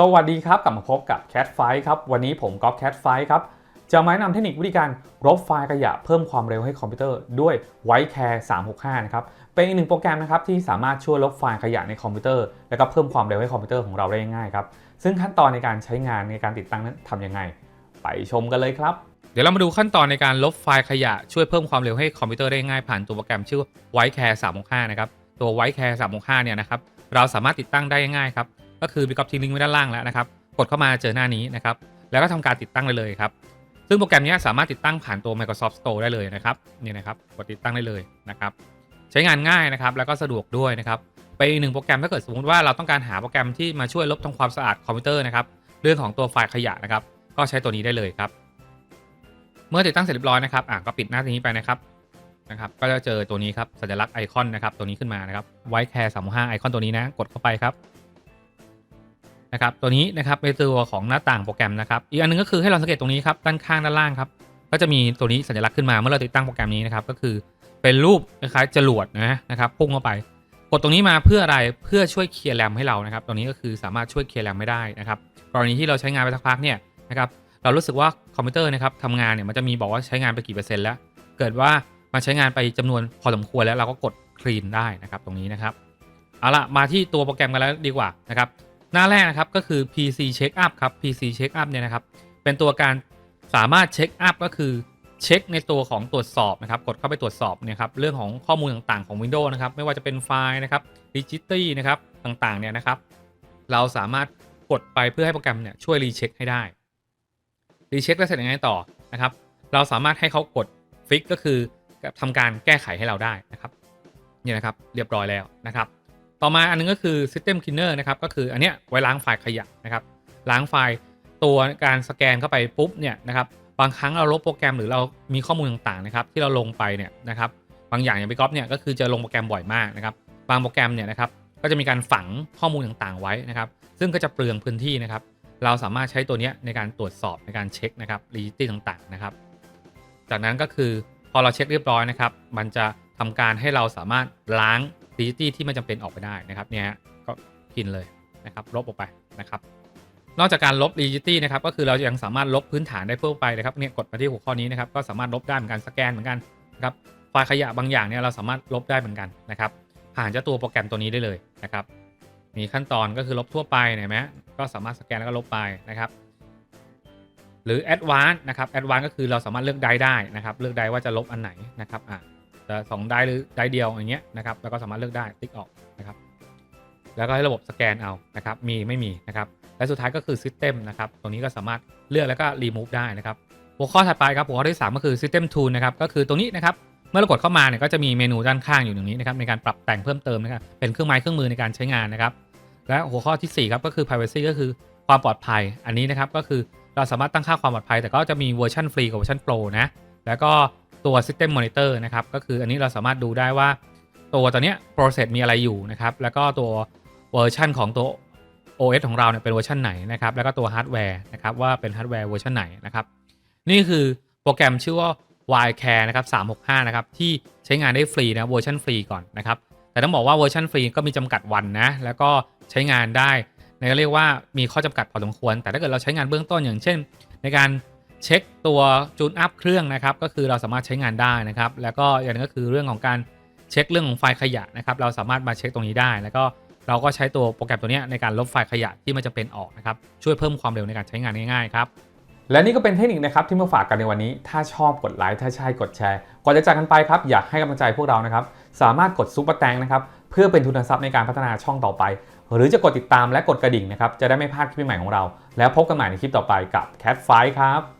สวัสดีครับกลับมาพบกับ Cat f i ครับวันนี้ผมก๊อฟ Cat f i ครับจะมาแนะนำเทคนิควิธีการลบไฟล์ขยะเพิ่มความเร็วให้คอมพิวเตอร์ด้วย Whitecare 365 นะครับเป็นอีกหนึ่งโปรแกรมนะครับที่สามารถช่วยลบไฟล์ขยะในคอมพิวเตอร์ แล้วก็เพิ่มความเร็วให้คอมพิวเตอร์ของเราได้ง่ายๆครับซึ่งขั้นตอนในการใช้งานในการติดตั้งนั้นทำยังไง ไปชมกันเลยครับ เดี๋ยวเรามาดูขั้นตอนในการลบไฟล์ขยะช่วยเพิ่มความเร็วให้คอมพิวเตอร์ได้ง่ายผ่านตัวโปรแกรมชื่อ Whitecare 365 นะครับตัว Whitecare 365 เนี่ยนะครับเราสามารถติดตั้งได้ง่ายครับ ก็คือพี่ก๊อฟทิ้งลิงก์ไว้ด้านล่างแล้วนะครับ กดเข้ามาเจอหน้านี้นะครับ แล้วก็ทำการติดตั้งได้เลยครับ ซึ่งโปรแกรมนี้สามารถติดตั้งผ่านตัว Microsoft Store ได้เลยนะครับนี่นะครับกดติดตั้งได้เลยนะครับ ใช้งานง่ายนะครับแล้วก็สะดวกด้วยนะครับเป็นอีกหนึ่งโปรแกรมถ้าเกิดสมมติว่าเราต้องการหาโปรแกรมที่มาช่วยลบทำความสะอาดคอมพิวเตอร์นะครับเรื่องของตัวไฟล์ขยะนะครับ ก็ใช้ตัวนี้ได้เลยครับ เมื่อติดตั้งเสร็จเรียบร้อยนะครับอะก็ปิดหน้านี้ไปนะครับนะครับ ก็จะเจอตัวนี้ครับสัญลักษณ์ไอคอนนะครับตัวนี้ขึ้นมานะครับ White Care 365ไอคอนตัวนี้นะ กดเข้าไปครับ นะครับตัวนี้นะครับเป็นตัวของหน้าต่างโปรแกรมนะครับอีกอันนึงก็คือให้เราสังเกตตรงนี้ครับด้านข้างด้านล่างครับก็จะมีตัวนี้สัญลักษณ์ขึ้นมาเมื่อเราติดตั้งโปรแกรมนี้นะครับก็คือเป็นรูปคล้ายจรวดนะนะครับพุ่งเข้าไปกดตรงนี้มาเพื่ออะไรเพื่อช่วยเคลียร์แรมให้เรานะครับตรงนี้ก็คือสามารถช่วยเคลียร์แรมไม่ได้นะครับกรณีที่เราใช้งานไปสักพักเนี่ยนะครับเรารู้สึกว่าคอมพิวเตอร์นะครับทำงานเนี่ยมันจะมีบอกว่าใช้งานไปกี่เปอร์เซ็นต์แล้ว เกิดว่ามันใช้งานไปจำนวนพอสมควรแล้วเราก็กดคลีนได้นะครับตรงนี้นะครับเอาละมาที่ตัวโปรแกรมกันแล้วดีกว่านะครับ หน้าแรกนะครับก็คือ PC Check Up ครับ PC Check Up เนี่ยนะครับเป็นตัวการสามารถเช็คอัพก็คือเช็คในตัวของตรวจสอบนะครับกดเข้าไปตรวจสอบเนะครับเรื่องของข้อมูลต่างๆของ Windows นะครับไม่ว่าจะเป็นไฟล์นะครับดิจิตี้นะครับต่างๆเนี่ยนะครับเราสามารถกดไปเพื่อให้โปรแกรมเนี่ยช่วยรีเช็คให้ได้รีเช็คแล้วเสร็จยังไงต่อนะครับเราสามารถให้เขากดฟิกก็คือทำการแก้ไขให้เราได้นะครับนี่นะครับเรียบร้อยแล้วนะครับ ต่อมาอันนึงก็คือ System Cleaner นะครับก็คืออันเนี้ยไว้ล้างไฟล์ขยะนะครับล้างไฟล์ตัวการสแกนเข้าไปปุ๊บเนี่ยนะครับบางครั้งเราลบโปรแกรมหรือเรามีข้อมูลต่างๆนะครับที่เราลงไปเนี่ยนะครับบางอย่างอย่างพี่ก๊อฟเนี่ยก็คือจะลงโปรแกรมบ่อยมากนะครับบางโปรแกรมเนี่ยนะครับก็จะมีการฝังข้อมูลต่างๆไว้นะครับซึ่งก็จะเปลืองพื้นที่นะครับเราสามารถใช้ตัวเนี้ยในการตรวจสอบในการเช็คนะครับรีจิตี้ต่างๆนะครับ จากนั้นก็คือพอเราเช็คเรียบร้อยนะครับ มันจะทำการให้เราสามารถล้าง รีจิตี้ที่ไม่จำเป็นออกไปได้นะครับเนี่ยก็กินเลยนะครับลบออกไปนะครับ นอกจากการลบ rigidity นะครับก็คือเรายังสามารถลบพื้นฐานได้ทั่วไปนะครับเนี่ยกดมาที่หัวข้อนี้นะครับก็สามารถลบได้เหมือนกันสแกนเหมือนกันนะครับไฟล์ขยะบางอย่างเนี่ยเราสามารถลบได้เหมือนกันนะครับ ผ่านเจ้าตัวโปรแกรมตัวนี้ได้เลยนะครับ มีขั้นตอนก็คือลบทั่วไปเห็นไหมก็สามารถสแกนแล้วก็ลบไปนะครับหรือ advanced นะครับ advanced ก็คือเราสามารถเลือกได้ได้นะครับ เลือกได้ว่าจะลบอันไหนนะครับอะจะ สองได้หรือได้เดียวอย่างเงี้ยนะครับแล้วก็สามารถเลือกได้ติ๊กออกนะครับแล้วก็ให้ระบบสแกนเอานะครับมีไม่มีนะครับและสุดท้ายก็คือ System นะครับตรงนี้ก็สามารถเลือกแล้วก็ remove ได้นะครับหัวข้อถัดไปครับหัวข้อที่ 3 ก็คือ System Tool นะครับก็คือตรงนี้นะครับเมื่อเรากดเข้ามาเนี่ยก็จะมีเมนูด้านข้างอยู่ตรงนี้นะครับในการปรับแต่งเพิ่มเติมนะครับเป็นเครื่องไม้เครื่องมือในการใช้งานนะครับและหัวข้อทีสี่4ครับก็คือ privacy ก็คือความปลอดภัยอันนี้นะครับก็คือเราสามารถตั้งค่าความปลอดภัย แต่ก็จะมีเวอร์ชันฟรีกับเวอร์ชันโปรนะแล้วก็ ตัว System Monitor นะครับ ก็คืออันนี้เราสามารถดูได้ว่าตัวตัวเนี้ process มีอะไรอยู่นะครับ แล้วก็ตัวเวอร์ชันของตัว OS ของเราเนี่ยเป็นเวอร์ชันไหนนะครับ แล้วก็ตัวฮาร์ดแวร์นะครับว่าเป็นฮาร์ดแวร์เวอร์ชันไหนนะครับ นี่คือโปรแกรมชื่อว่า Wildcare นะครับ365 นะครับ ที่ใช้งานได้ฟรีนะเวอร์ชันฟรีก่อนนะครับ แต่ต้องบอกว่าเวอร์ชันฟรีก็มีจำกัดวันนะ แล้วก็ใช้งานได้ในเรียกว่ามีข้อจำกัดพอสมควร แต่ถ้าเกิดเราใช้งานเบื้องต้นอย่างเช่น ในการ เช็คตัวจูนอัพเครื่องนะครับก็คือเราสามารถใช้งานได้นะครับ แล้วก็อย่างนึงก็คือเรื่องของการเช็คเรื่องของไฟล์ขยะนะครับเราสามารถมาเช็คตรงนี้ได้ แล้วก็เราก็ใช้ตัวโปรแกรมตัวนี้ในการลบไฟล์ขยะที่มันจะเป็นออกนะครับช่วยเพิ่มความเร็วในการใช้งานง่ายๆครับและนี่ก็เป็นเทคนิคนะครับที่มาฝากกันในวันนี้ ถ้าชอบกดไลค์ถ้าใช่กดแชร์ก่อนจะจากกันไปครับอยากให้กำลังใจพวกเรานะครับสามารถกดซุปเปอร์แตงนะครับเพื่อเป็นทุนทรัพย์ในการพัฒนาช่องต่อไป หรือจะกดติดตามและกดกระดิ่งนะครับจะได้ไม่พลาดคลิปใหม่ของเรา แล้วพบกันใหม่ในคลิปต่อไปกับ Cat f i ครับ